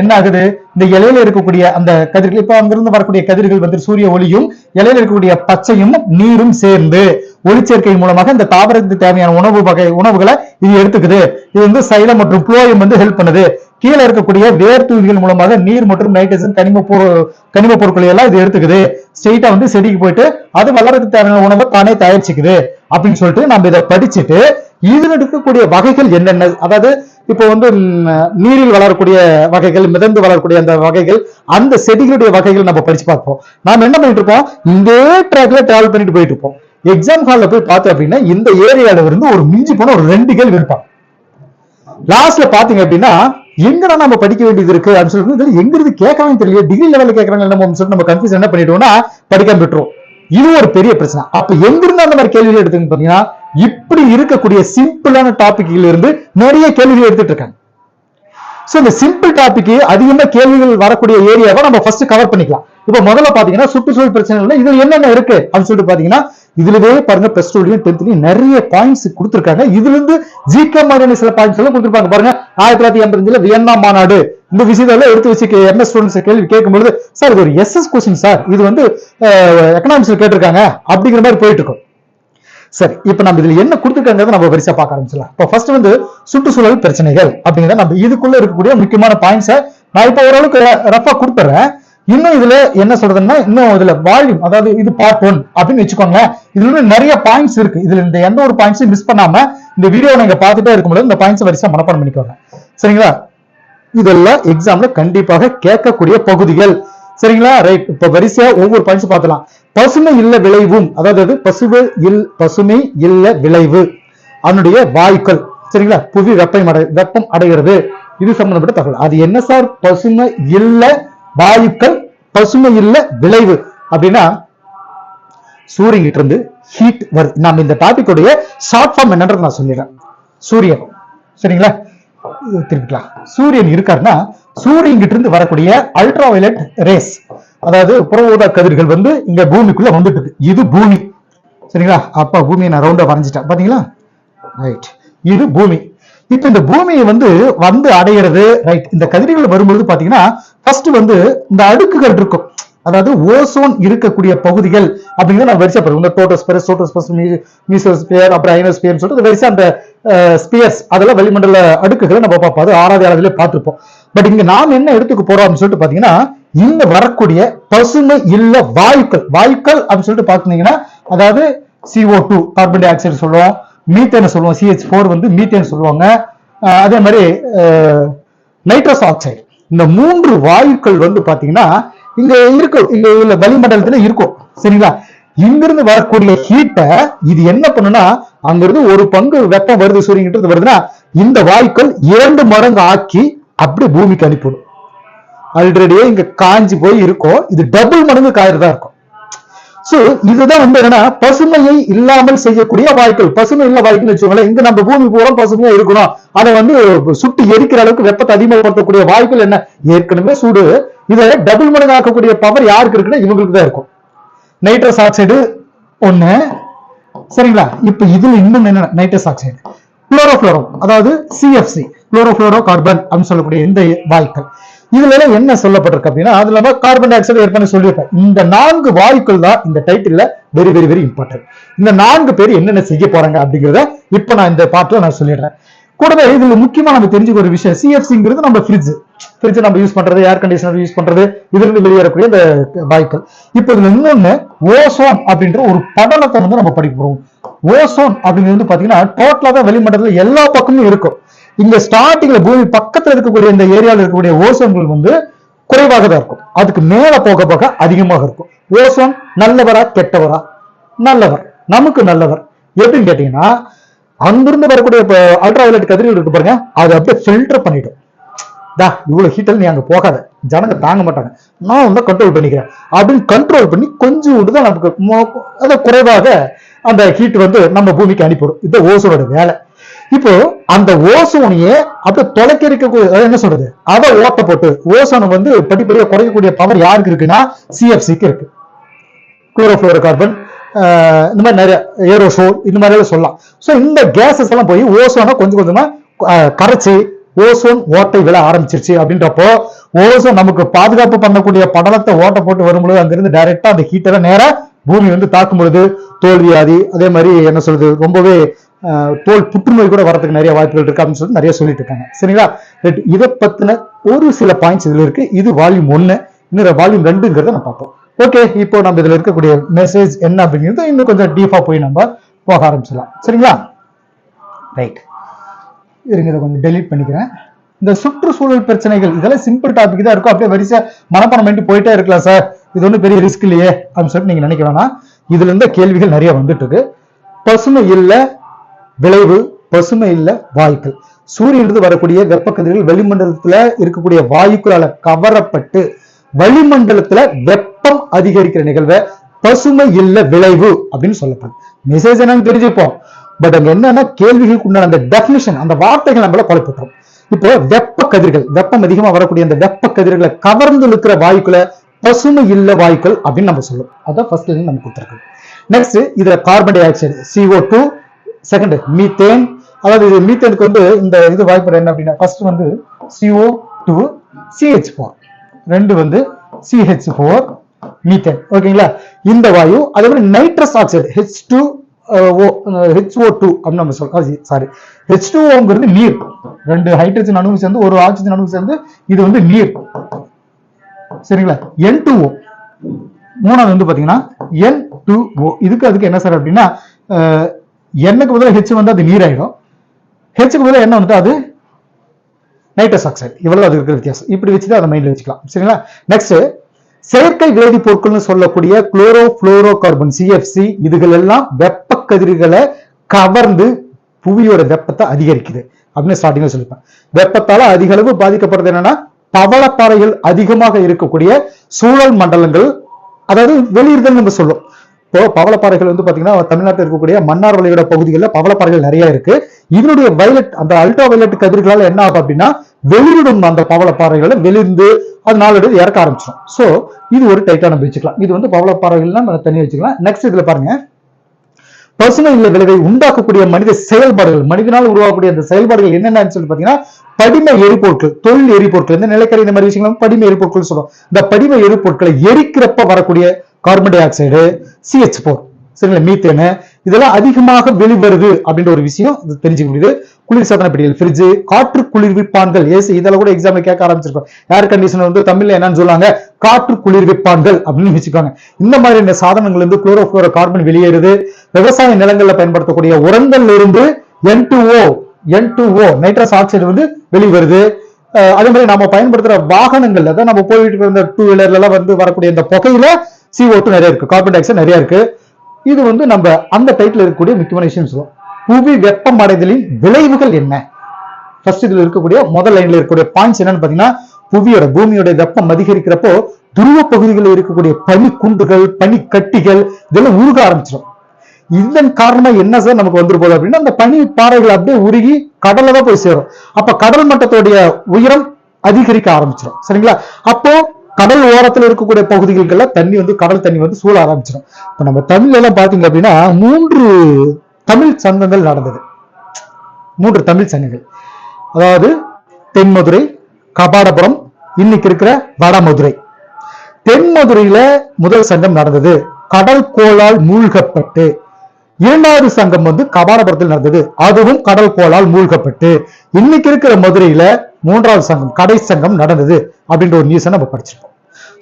என்ன ஆகுது? இந்த இலையில இருக்கக்கூடிய அந்த கதிர்கள் இப்ப அங்கிருந்து வரக்கூடிய கதிர்கள் வந்து சூரிய ஒளியும் இலையில இருக்கக்கூடிய பச்சையும் நீரும் சேர்ந்து ஒளிச்சேர்க்கை மூலமாக இந்த தாவரத்துக்கு தேவையான உணவு வகை உணவுகளை இது எடுத்துக்குது. இது வந்து சைலம் மற்றும் புளோயம் வந்து ஹெல்ப் பண்ணுது. கீழே இருக்கக்கூடிய வேர் தூவிகள் மூலமாக நீர் மற்றும் நைட்ரஜன் கனிம பொரு கனிம பொருட்களை எல்லாம் இது எடுத்துக்குது. ஸ்ட்ரெயிட்டா வந்து செடிக்கு போயிட்டு அது வளர்றதுக்கு தேவையான உணவை தானே தயாரிச்சுக்குது. அப்படின்னு சொல்லிட்டு நம்ம இதை படிச்சுட்டு இதுல இருக்கக்கூடிய வகைகள் என்னென்ன? அதாவது இப்போ வந்து நீரில் வளரக்கூடிய வகைகள் மிதந்து வளரக்கூடிய அந்த வகைகள் அந்த செடிகளுடைய வகைகள் நம்ம படிச்சு பார்ப்போம். நாம் என்ன பண்ணிட்டு இருப்போம்? இந்த ட்ராக்ல டிராவல் பண்ணிட்டு போயிட்டு இருப்போம். எக்ஸாம் ஹாலில் போய் பார்த்தோம் அப்படின்னா இந்த ஏரியால இருந்து ஒரு மிஞ்சி போன ஒரு ரெண்டு கேள்வி இருப்பான் லாஸ்ட்ல பாத்தீங்க அப்படின்னா எங்கடா நம்ம படிக்க வேண்டியது இருக்கு அப்படின்னு சொல்லிட்டு எங்கிருந்து எங்க இருந்து கேட்கவே தெரியல டிகிரி லெவலில் கேட்கறாங்க நம்ம சொல்லிட்டு நம்ம கன்ஃபியூஸ் என்ன பண்ணிட்டோம்னா படிக்காம விட்டுரும் இது ஒரு பெரிய பிரச்சனை. அப்ப எங்கிருந்து அந்த மாதிரி கேள்விகள் எடுத்துங்க பாத்தீங்கன்னா இப்படி இருக்கக்கூடிய சிம்பிளான டாபிக்ல இருந்து நிறைய கேள்விகள் எடுத்துட்டு இருக்காங்க. சோ இந்த சிம்பிள் டாபிக் அதிகமா கேள்விகள் வரக்கூடிய ஏரியாவை நம்ம ஃபர்ஸ்ட் கவர் பண்ணிக்கலாம். இப்போ முதல்ல பாத்தீங்கன்னா சுற்றுச்சூழல் பிரச்சனைகள் இதுல என்னென்ன இருக்கு? அப்படின்னு சொல்லிட்டு பாத்தீங்கன்னா இதுலவே பாருங்க பிளஸ் டூலையும் டென்த்லயும் நிறைய பாயிண்ட்ஸ் கொடுத்துருக்காங்க. இதுல இருந்து ஜிகே மாதிரியான சில பாயிண்ட்ஸ் எல்லாம் கொடுத்துருப்பாங்க. பாருங்க ஆயிரத்தி தொள்ளாயிரத்தி எண்பத்தஞ்சுல வியன்னா மாநாடு. இந்த விஷயத்தெல்லாம் எடுத்து வச்சு என்ன ஸ்டூடெண்ட்ஸ் கேள்வி கேட்கும்பொழுது சார் இது ஒரு எஸ்எஸ் கொஸ்டின் சார். இது வந்து எக்கனாமிக்ஸ்ல கேட்டிருக்காங்க. அப்படிங்கிற மாதிரி போயிட்டு இருக்கும். சரி இப்ப நம்ம இதுல என்ன கொடுத்துருக்காங்கிறத நம்ம பரிசா பார்க்க ஆரம்பிச்சிடலாம். இப்போ ஃபர்ஸ்ட் வந்து சுற்றுச்சூழல் பிரச்சனைகள் அப்படிங்கிறத நம்ம இதுக்குள்ள இருக்கக்கூடிய முக்கியமான பாயிண்ட்ஸை நான் இப்போ ஓரளவுக்கு ரஃபா கொடுத்துறேன். இன்னும் இதுல என்ன சொல்றதுன்னா இன்னும் இதுல வால்யூம் அதாவது இது பார்ட் ஒன் அப்படின்னு வச்சுக்கோங்களேன். இதுல இன்னும் நிறைய பாயிண்ட்ஸ் இருக்கு. இதுல இந்த எந்த ஒரு பாயிண்ட்ஸும் மிஸ் பண்ணாம இந்த வீடியோ நீங்க பார்த்துட்டே இருக்கும்போது இந்த பாயிண்ட்ஸ் வரிசையா மனப்பாடம் பண்ணிக்கோங்க சரிங்களா? இதெல்லாம் எக்ஸாம்ல கண்டிப்பாக கேட்கக்கூடிய பகுதிகள். சரிங்களா? ரைட் இப்ப வரிசையா ஒவ்வொரு பாயிண்ட்ஸ் பார்த்தலாம் பசுமை இல்ல விளைவும். அதாவது அது இல் பசுமை இல்ல விளைவு. அதனுடைய வாயுக்கள். சரிங்களா? புவி வெப்பம் அடை வெப்பம் அடைகிறது. இது சம்பந்தப்பட்ட தகவல். அது என்ன சார்? பசுமை இல்ல வாயுக்கள் பசுமை இல்ல விளைவு. அப்படின்னா சூரியன் கிட்ட இருந்து ஹீட் வருது நம்ம இந்த டாபிக்குடைய ஷார்ட் ஃபார்ம் என்னன்றது நான் சொல்லிடுறேன். சூரியன். சரிங்களா? திருப்பிக்கலாம் சூரியன் இருக்காருன்னா சூரியன் கிட்ட இருந்து வரக்கூடிய அல்ட்ரா வயலட் ரேஸ் அதாவது புற ஊதா கதிர்கள் வந்து இங்க பூமிக்குள்ள வந்துட்டு இருக்கு இது பூமி. சரிங்களா? அப்பா பூமியை நான் ரவுண்டா வரைஞ்சிட்டேன். பாத்தீங்களா? ரைட் இது பூமி. இப்ப இந்த பூமியை வந்து வந்து அடையிறது ரைட் இந்த கதிர்கள் வரும்பொழுது பாத்தீங்கன்னா ஃபர்ஸ்ட் வந்து இந்த அடுக்குகள் இருக்கும். அதாவது ஓசோன் இருக்கக்கூடிய பகுதிகள் அப்படிங்கிறத நான் வரிசை பண்ணுவோம் இந்த டோட்டோஸ்பியர் சோட்டோஸ்பியர் மீசோஸ்பியர் அப்புறம் ஐனோஸ்பியர்னு சொல்லிட்டு வரிசை அந்த ஸ்பியர்ஸ் அதெல்லாம் வளிமண்டல அடுக்குகளை நம்ம பார்ப்போம். அது ஆறாவது அளவிலே பார்த்துருப்போம். பட் இங்க நாம் என்ன எடுத்துக்க போறோம் அப்படின்னு சொல்லிட்டு பாத்தீங்கன்னா இங்க வரக்கூடிய பசுமை இல்ல வாயுக்கள். வாயுக்கள் அப்படின்னு சொல்லிட்டு பாத்தீங்கன்னா அதாவது CO two carbon dioxide சொல்லுவோம். மீத்தேன் சொல்லுவோம். சிஹெச் ஃபோர் வந்து மீத்தேன் சொல்லுவாங்க. அதே மாதிரி நைட்ரஸ் ஆக்சைடு இந்த மூன்று வாயுக்கள் வந்து பாத்தீங்கன்னா இங்க இருக்கும். இங்க உள்ள வளிமண்டலத்துல இருக்கும். சரிங்களா? இங்கிருந்து வரக்கூடிய ஹீட்டை இது என்ன பண்ணுனா அங்கிருந்து ஒரு பங்கு வெப்பம் வருது சூரியன் வருதுன்னா இந்த வாயுக்கள் இரண்டு மடங்கு ஆக்கி அப்படியே பூமிக்கு அனுப்பிவிடும். ஆல்ரெடியே இங்க காஞ்சி போய் இருக்கும். இது டபுள் மடங்கு காயிறதா இருக்கும். சோ இதுதான் வந்து என்னன்னா பசுமையை இல்லாமல் செய்யக்கூடிய வாய்க்கள். பசுமை இல்ல வாய்க்குன்னு வச்சுக்கோங்களேன் இங்க நம்ம பூமி பூரா பசுமையா இருக்கணும். அதை வந்து சுட்டு எரிக்கிற அளவுக்கு வெப்பத்தை அதிகப்படுத்தக்கூடிய வாய்ப்புகள் என்ன? ஏற்கனவே சூடு. இதை டபுள் மடங்காக்கக்கூடிய பவர் யாருக்கு இருக்குன்னா இவங்களுக்கு தான் இருக்கும். நைட்ரஸ் ஆக்சைடு ஒண்ணு. சரிங்களா? இப்ப இதுல இன்னும் என்ன நைட்ரஸ் ஆக்சைடு குளோரோஃபுளோரோ அதாவது சிஎஃப்சி குளோரோஃபுளோரோ கார்பன் அப்படின்னு சொல்லக்கூடிய இந்த வாய்ப்புகள் இதுல எல்லாம் என்ன சொல்லப்பட்டிருக்கு அப்படின்னா அதுல இல்லாம கார்பன் டை ஆக்சைடு ஏற்கனவே சொல்லியிருப்பேன் இந்த நான்கு வாயுக்கள் தான் இந்த title very very very important இந்த நான்கு பேர் என்னென்ன செய்ய போறாங்க அப்படிங்கிறத இப்ப நான் இந்த பாட்டில் நான் சொல்லிடுறேன். கூடவே இதுல முக்கியமா நம்ம தெரிஞ்சுக்க ஒரு விஷயம் சிஎஃப்சிங்கிறது நம்ம ஃப்ரிட்ஜ் ஃப்ரிட்ஜ் நம்ம யூஸ் பண்றது ஏர் கண்டிஷனர் யூஸ் பண்றது இதுல இருந்து வெளியேறக்கூடிய இந்த வாயுக்கள். இப்போ இதுல இன்னொன்னு ஓசோன் அப்படின்ற ஒரு படலத்தை வந்து நம்ம படிக்க போறோம். ஓசோன் அப்படிங்கிறது வந்து பாத்தீங்கன்னா டோட்டலா தான் வெளிமண்டலத்துல எல்லா பக்கமும் இருக்கும். இங்க ஸ்டார்டிங்ல பூமி பக்கத்துல இருக்கக்கூடிய இந்த ஏரியாவில் இருக்கக்கூடிய ஓசோன்கள் வந்து குறைவாக தான் இருக்கும். அதுக்கு மேல போக போக அதிகமாக இருக்கும். ஓசோன் நல்லவரா கெட்டவரா? நல்லவர். நமக்கு நல்லவர். எப்படின்னு கேட்டீங்கன்னா அங்கிருந்து வரக்கூடிய அல்ட்ரா வயலட் கதிர்கள் இருக்கு பாருங்க அதை அப்படியே ஃபில்டர் பண்ணிடும். டா இவ்வளவு ஹீட்டல் நீ அங்க போகாத. ஜனங்க தாங்க மாட்டாங்க. நான் வந்து கண்ட்ரோல் பண்ணிக்கிறேன். அப்படின்னு கண்ட்ரோல் பண்ணி கொஞ்சம் தான் நமக்கு அதை குறைவாக அந்த ஹீட் வந்து நம்ம பூமிக்கு அனுப்பிவிடும் இது ஓசோனோட வேலை. இப்போ அந்த ஓசோனையே அப்படியே தொலைக்க இருக்கக்கூடிய என்ன சொல்றது? அதை ஓட்ட போட்டு ஓசோனை வந்து படிப்படியாக குறைக்கக்கூடிய பவர் யாருக்கு இருக்குன்னா சிஎஃப்சிக்கு இருக்கு. குளோரோஃபுளோரோ கார்பன் இந்த மாதிரி நிறைய ஏரோசோல் இந்த மாதிரி சொல்லலாம். ஸோ இந்த கேசஸ் எல்லாம் போய் ஓசோனை கொஞ்சம் கொஞ்சமா கரைச்சி ஓசோன் ஓட்டை விழ ஆரம்பிச்சிருச்சு அப்படின்றப்போ ஓசோன் நமக்கு பாதுகாப்பு பண்ணக்கூடிய படலத்தை ஓட்ட போட்டு வரும்பொழுது அங்கிருந்து டைரக்டா அந்த ஹீட்டரை நேரம் பூமி வந்து தாக்கும் பொழுது தோல்வியாதி அதே மாதிரி என்ன சொல்றது? ரொம்பவே தோல் புற்றுநோய் கூட வரதுக்கு நிறைய வாய்ப்புகள் இருக்கு அப்படின்னு சொல்லிட்டு நிறைய சொல்லிட்டு இருக்காங்க. சரிங்களா? ரைட் இதை பத்தின ஒரு சில பாயிண்ட்ஸ் இதுல இருக்கு. இது வால்யூம் ஒன்னு இன்னொரு வால்யூம் ரெண்டுங்கிறத நம்ம பார்ப்போம். ஓகே இப்போ நம்ம இதுல இருக்கக்கூடிய மெசேஜ் என்ன அப்படிங்கிறது இன்னும் கொஞ்சம் டீஃபா போய் நம்ம போக ஆரம்பிச்சிடலாம். சரிங்களா? ரைட் இருங்க இதை கொஞ்சம் டெலீட் பண்ணிக்கிறேன். இந்த சுற்றுச்சூழல் பிரச்சனைகள் இதெல்லாம் சிம்பிள் டாபிக் தான் இருக்கும். அப்படியே வரிசையா மனப்பாடம் பண்ணிட்டு போயிட்டே இருக்கலாம் சார் இது ஒன்றும் பெரிய ரிஸ்க் இல்லையே அப்படின்னு சொல்லிட்டு நீங்க நினைக்க வேணாம். இதுல இருந்த கேள்விகள் நிறைய வந்துட்டு இருக்கு. பசுமை இல்லை விளைவு பசுமை இல்ல வாயுக்கள் சூரியனிலிருந்து வரக்கூடிய வெப்ப கதிர்கள் வளிமண்டலத்துல இருக்கக்கூடிய வாயுக்களால கவரப்பட்டு வளிமண்டலத்துல வெப்பம் அதிகரிக்கிற நிகழ்வை பசுமை இல்ல விளைவு அப்படின்னு சொல்லப்படும். மெசேஜ் என்னன்னு தெரிஞ்சுப்போம். பட் அங்க என்னன்னா கேள்விகளுக்கு உண்டான அந்த டெபினிஷன் அந்த வார்த்தைகள் நம்மள குழப்பிட்டோம். இப்போ வெப்ப கதிர்கள் வெப்பம் அதிகமா வரக்கூடிய அந்த வெப்ப கதிர்களை கவர்ந்து இருக்கிற வாயுக்களை பசுமை இல்ல வாயுக்கள் அப்படின்னு நம்ம சொல்லுவோம் அதான் ஃபர்ஸ்ட் நம்ம கொடுத்துருக்கோம் நெக்ஸ்ட் இதுல carbon dioxide CO two second methane அதாவது இது மீத்தேனுக்கு வந்து இந்த இது வாய்ப்பு என்ன அப்படின்னா ஃபர்ஸ்ட் வந்து CO2 டூ சிஹெச் ஃபோர் ரெண்டு வந்து சிஹெச் ஃபோர் மீத்தேன் ஓகேங்களா? இந்த வாயு அதே மாதிரி nitrous oxide H two O HO two அப்படின்னு நம்ம சொல்றோம் சாரி ஹெச் டூ ஓங்கிறது நீர். ரெண்டு ஹைட்ரஜன் அணுவு சேர்ந்து ஒரு ஆக்சிஜன் அணுவு சேர்ந்து இது வந்து நீர். சரிங்களா? என் டூ ஓ மூணாவது வந்து பாத்தீங்கன்னா என் டூ ஓ இதுக்கு அதுக்கு என்ன சார் அப்படின்னா uh, எண்ணுக்கு முதல்ல ஹெச் வந்து அது நீர் ஆயிடும். ஹெச்சுக்கு முதல்ல என்ன வந்துட்டு அது நைட்ரஸ் ஆக்சைடு இவ்வளவு அது இருக்கிற வித்தியாசம். இப்படி வச்சுட்டு அதை மைண்ட்ல வச்சுக்கலாம். சரிங்களா? நெக்ஸ்ட் செயற்கை வேதிப்பொருட்கள்னு சொல்லக்கூடிய குளோரோ புளோரோ கார்பன் சிஎஃப்சி இதுகள் எல்லாம் வெப்ப கதிர்களை கவர்ந்து புவியோட வெப்பத்தை அதிகரிக்குது. அப்படின்னு ஸ்டார்டிங்ல சொல்லிப்பேன் வெப்பத்தால அதிக அளவு பாதிக்கப்படுறது என்னன்னா பவளப்பாறைகள் அதிகமாக இருக்கக்கூடிய சூழல் மண்டலங்கள் அதாவது வெளியிடுதல் நம்ம சொல்லுவோம் இப்போ பவளப்பாறைகள் வந்து பாத்தீங்கன்னா தமிழ்நாட்டில் இருக்கக்கூடிய மன்னார் வளையோட பகுதிகளில் பவளப்பாறைகள் நிறைய இருக்கு. இதனுடைய வயலட் அந்த அல்ட்ரா வயலட் கதிர்களால் என்ன ஆகும் அப்படின்னா வெளிரிடும் அந்த பவளப்பாறைகளை வெளிர்ந்து அது நாளடைவு இறக்க ஆரம்பிச்சிடும். சோ இது ஒரு டைட்டான வச்சுக்கலாம். இது வந்து பவளப்பாறைகள்லாம் நம்ம தனியாக வச்சுக்கலாம். நெக்ஸ்ட் இதுல பாருங்க. பசுமை இல்ல விளைவை உண்டாக்கக்கூடிய மனித செயல்பாடுகள் மனிதனால் உருவாக்கக்கூடிய அந்த செயல்பாடுகள் என்னென்னு சொல்லி பாத்தீங்கன்னா படிம எரிபொருட்கள் தொழில் எரிபொருட்கள். இந்த நிலக்கரி இந்த மாதிரி விஷயங்களும் படிம எரிபொருட்கள் சொல்லுவோம். இந்த படிம எரிபொருட்களை எரிக்கிறப்ப வரக்கூடிய carbon dioxide CH four சரிங்களா? மீத்தேனு இதெல்லாம் அதிகமாக வெளிவருது அப்படின்ற ஒரு விஷயம் தெரிஞ்சுக்க முடியுது. குளிர்சாதன பெட்டிகள் ஃப்ரிட்ஜ் காற்று குளிர்விப்பான்கள். ஏசி இதெல்லாம் கூட எக்ஸாம்ல கேட்க ஆரம்பிச்சிருக்கோம். ஏர் கண்டிஷனர் வந்து தமிழ்ல என்னன்னு சொல்லுவாங்க காற்று குளிர்விப்பான்கள் அப்படின்னு வச்சுக்கோங்க. இந்த மாதிரி இந்த சாதனங்கள் இருந்து குளோரோஃபுளோரோ கார்பன் வெளியேறுது. விவசாய நிலங்கள்ல பயன்படுத்தக்கூடிய உரங்கள்ல இருந்து N two O N two O nitrous oxide வந்து வெளிவருது. அதே மாதிரி நம்ம பயன்படுத்துற வாகனங்கள்ல தான் நம்ம போயிட்டு இருந்த டூ வீலர்ல எல்லாம் வந்து வரக்கூடிய இந்த புகையில சிஓ டூ நிறைய இருக்கு. கார்பன் டை ஆக்சைடு நிறைய இருக்கு. இது வந்து நம்ம அந்த டைட்டில் இருக்கக்கூடிய முக்கியமான விஷயம் சொல்லுவோம். புவி வெப்பம் அடைதலின் விளைவுகள் என்ன? ஃபர்ஸ்ட் இதுல இருக்கக்கூடிய முதல் லைன்ல இருக்கக்கூடிய பாயிண்ட்ஸ் என்னன்னு பாத்தீங்கன்னா புவியோட பூமியோட வெப்பம் அதிகரிக்கிறப்போ துருவ பகுதிகளில் இருக்கக்கூடிய பனி குண்டுகள் பனி கட்டிகள் இதெல்லாம் உருக ஆரம்பிச்சிடும். இதன் காரணமா என்ன சார் நமக்கு வந்துரு போகுது அப்படின்னா அந்த பனி பாறைகள் அப்படியே உருகி கடல்ல தான் போய் சேரும். அப்ப கடல் மட்டத்துடைய உயரம் அதிகரிக்க ஆரம்பிச்சிடும் சரிங்களா? அப்போ கடல் ஓரத்துல இருக்கக்கூடிய பகுதிகளுக்கெல்லாம் தண்ணி வந்து கடல் தண்ணி வந்து சூழ ஆரம்பிச்சிடும். இப்போ நம்ம தமிழ்ல எல்லாம் பார்த்தீங்க அப்படின்னா மூன்று தமிழ் சங்கங்கள் நடந்தது. மூன்று தமிழ் சங்கங்கள். அதாவது தென்மதுரை கபாடபுரம் இன்னைக்கு இருக்கிற வடமதுரை. தென்மதுரையில முதல் சங்கம் நடந்தது கடல் கோளால் மூழ்கப்பட்டு. இரண்டாவது சங்கம் வந்து கபாலபுரத்தில் நடந்தது. அதுவும் கடல் கோளால் மூழ்கப்பட்டு. இன்னைக்கு இருக்கிற மதுரையில மூன்றாவது சங்கம் கடை சங்கம் நடந்தது அப்படின்ற ஒரு நியூஸை நம்ம படிச்சிருப்போம்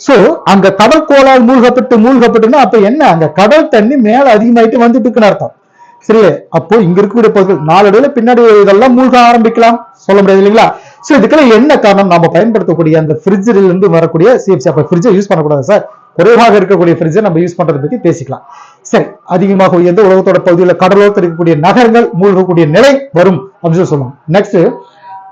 சோ அங்க கடல் கோளால் மூழ்கப்பட்டு மூழ்கப்பட்டுன்னா அப்ப என்ன? அங்க கடல் தண்ணி மேல அதிகமாயிட்டு வந்துட்டு இருக்குன்னு அர்த்தம். சரி அப்போ இங்க இருக்கக்கூடிய பகுதிகள் நாளடைவுல பின்னாடி இதெல்லாம் மூழ்க ஆரம்பிக்கலாம். சொல்ல முடியாது இல்லைங்களா? சோ இதுக்கெல்லாம் என்ன காரணம்? நம்ம பயன்படுத்தக்கூடிய அந்த ஃப்ரிட்ஜில் இருந்து வரக்கூடிய சிஎஃப்சி அப்ப ஃப்ரிட்ஜை யூஸ் பண்ணக்கூடாது சார் குறைவாக இருக்கக்கூடிய ஃப்ரிட்ஜை நம்ம யூஸ் பண்றதை பத்தி பேசிக்கலாம். சரி அதிகமாக உயர்ந்த உலகத்தோட பகுதியில் கடலோரத்தில் இருக்கக்கூடிய நகரங்கள் மூழ்கக்கூடிய நிலை வரும் அப்படின்னு சொல்லி சொல்லுவாங்க நெக்ஸ்ட்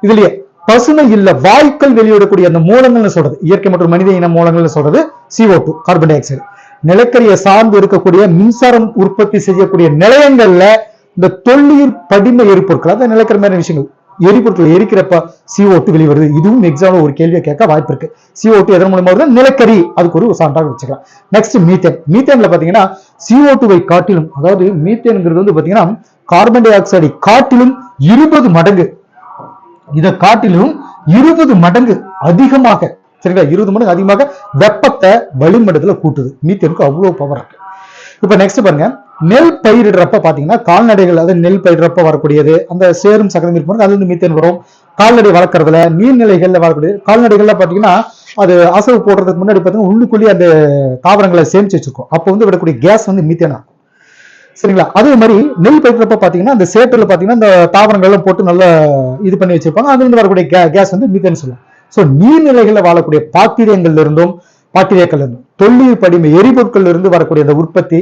இதுலயே பசுமை இல்ல வாயுக்கள் வெளியிடக்கூடிய அந்த மூலங்கள்னு சொல்றது இயற்கை மற்றும் மனித இன மூலங்கள்னு சொல்றது CO two carbon dioxide நிலக்கரியை சார்ந்து இருக்கக்கூடிய மின்சாரம் உற்பத்தி செய்யக்கூடிய நிலையங்கள்ல இந்த தொல்லியல் படிம எரிபொருட்கள் அதாவது நிலக்கரி மாதிரி விஷயங்கள் எரிபொருட்களை எரிக்கிறப்ப சிஓ டூ வெளிவருது இதுவும் எக்ஸாம்ல ஒரு கேள்வியை கேட்க வாய்ப்பு இருக்கு. சிஓ டூ எதன் மூலமா வருது நிலக்கரி. அதுக்கு ஒரு சான்றாக வச்சுக்கலாம். நெக்ஸ்ட் மீத்தேன் மீத்தேன்ல பாத்தீங்கன்னா சிஓ டூவை காட்டிலும் அதாவது மீத்தேன்ங்கிறது வந்து பாத்தீங்கன்னா கார்பன் டை ஆக்சைடை காட்டிலும் இருபது மடங்கு. இதை காட்டிலும் இருபது மடங்கு அதிகமாக சரிங்களா? இருபது மடங்கு அதிகமாக வெப்பத்தை வளிமண்டலத்துல கூட்டுது. மீத்தேனுக்கு அவ்வளவு பவர் இருக்கு. இப்ப நெக்ஸ்ட் பாருங்க. நெல் பயிரிடுறப்ப பாத்தீங்கன்னா கால்நடைகள் அதாவது நெல் பயிரிடுறப்ப வரக்கூடியது அந்த சேரும் சக்கரம் இருப்பாங்க அது வந்து மீத்தேன் வரும். கால்நடை வளர்க்கறதுல நீர்நிலைகள்ல வரக்கூடிய கால்நடைகள்ல பாத்தீங்கன்னா அது அசவு போடுறதுக்கு முன்னாடி பாத்தீங்கன்னா உள்ளுக்குள்ளேயே அந்த தாவரங்களை சேமிச்சு வச்சிருக்கும். அப்போ வந்து விடக்கூடிய கேஸ் வந்து மீத்தேனா இருக்கும். சரிங்களா? அதே மாதிரி நெல் பயிரிடுறப்ப பாத்தீங்கன்னா அந்த சேற்றுல பாத்தீங்கன்னா அந்த தாவரங்கள் எல்லாம் போட்டு நல்லா இது பண்ணி வச்சிருப்பாங்க. அதுல இருந்து வரக்கூடிய கேஸ் வந்து மீத்தேன் சொல்லலாம் சோ நீர்நிலைகளில் வாழக்கூடிய பாக்டீரியங்கள்ல இருந்தும் பாக்டீரியாக்கள் இருந்தும் தொல்லியல் படிமை எரிபொருட்கள்ல இருந்து வரக்கூடிய அந்த உற்பத்தி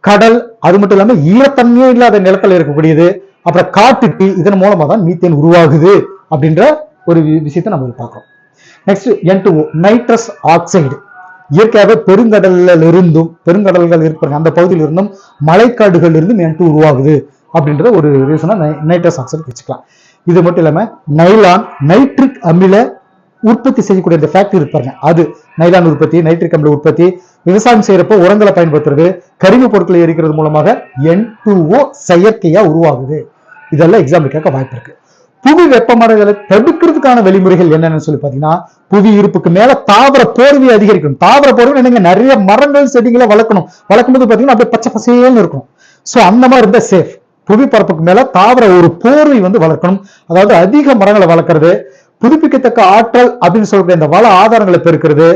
கடல் அது மட்டும் இல்லாம ஈரத்தன்மையே இல்லாத நிலத்துல இருக்கக்கூடியது. அப்புறம் காட்டு தீ இதன் மூலமா தான் மீத்தேன் உருவாகுது அப்படின்ற ஒரு வி- விஷயத்தை நம்ம பார்க்கிறோம். Next N two nitrous oxide இயற்கையாகவே பெருங்கடல்ல இருந்தும் பெருங்கடல்கள் இருக்கிற அந்த பகுதியில் இருந்தும் மலைக்காடுகள் இருந்தும் என் டூ உருவாகுது அப்படின்ற ஒரு ரீசனா நைட்ரஸ் ஆக்சைடு வச்சுக்கலாம். இது மட்டும் இல்லாம நைலான் நைட்ரிக் அமில உற்பத்தி செய்யக்கூடிய இந்த ஃபேக்டரி பாருங்க. அது நைலான் உற்பத்தி நைட்ரிக் அமில உற்பத்தி விவசாயம் செய்யறப்போ உரங்களை பயன்படுத்துறது கரிம பொருட்களை எரிக்கிறது மூலமாக என் செயற்கையா உருவாகுது. இதெல்லாம் எக்ஸாம்பிள் கேட்க வாய்ப்பு இருக்கு. புவி வெப்பமடைதலை தடுக்கிறதுக்கான வழிமுறைகள் என்னன்னு சொல்லி பாத்தீங்கன்னா புவி இருப்புக்கு மேல தாவர போர்வையை அதிகரிக்கணும். தாவர போர்வை என்னங்க? நிறைய மரங்கள் செடிகளை வளர்க்கணும். வளர்க்கும்போது பாத்தீங்கன்னா அப்படியே பச்சை பசேல்னு இருக்கும். சோ அந்த மாதிரி இருந்தா சேஃப் புவி பரப்புக்கு மேல தாவர ஒரு போர்வை வந்து வளர்க்கணும். அதாவது அதிக மரங்களை வளர்க்கறது புதுப்பிக்கத்தக்க ஆற்றல் அப்படின்னு சொல்லக்கூடிய இந்த வள ஆதாரங்களை பெருக்கிறது.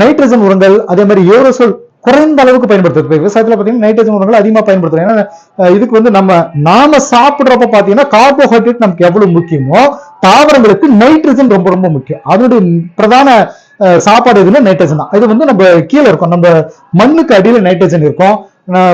நைட்ரஜன் உரங்கள் அதே மாதிரி ஏரோசோல் குறைந்த அளவுக்கு பயன்படுத்துறது. இப்ப விவசாயத்துல நைட்ரஜன் உரங்கள் அதிகமாக பயன்படுத்துறோம். ஏன்னா இதுக்கு வந்து நம்ம நாம சாப்பிட்றப்ப பார்த்தீங்கன்னா கார்போஹைட்ரேட் நமக்கு எவ்வளவு முக்கியமோ தாவரங்களுக்கு நைட்ரஜன் ரொம்ப ரொம்ப முக்கியம். அதனுடைய பிரதான சாப்பாடு எதுன்னா நைட்ரஜன் தான். இது வந்து நம்ம கீழே இருக்கும். நம்ம மண்ணுக்கு அடியில் நைட்ரஜன் இருக்கும்.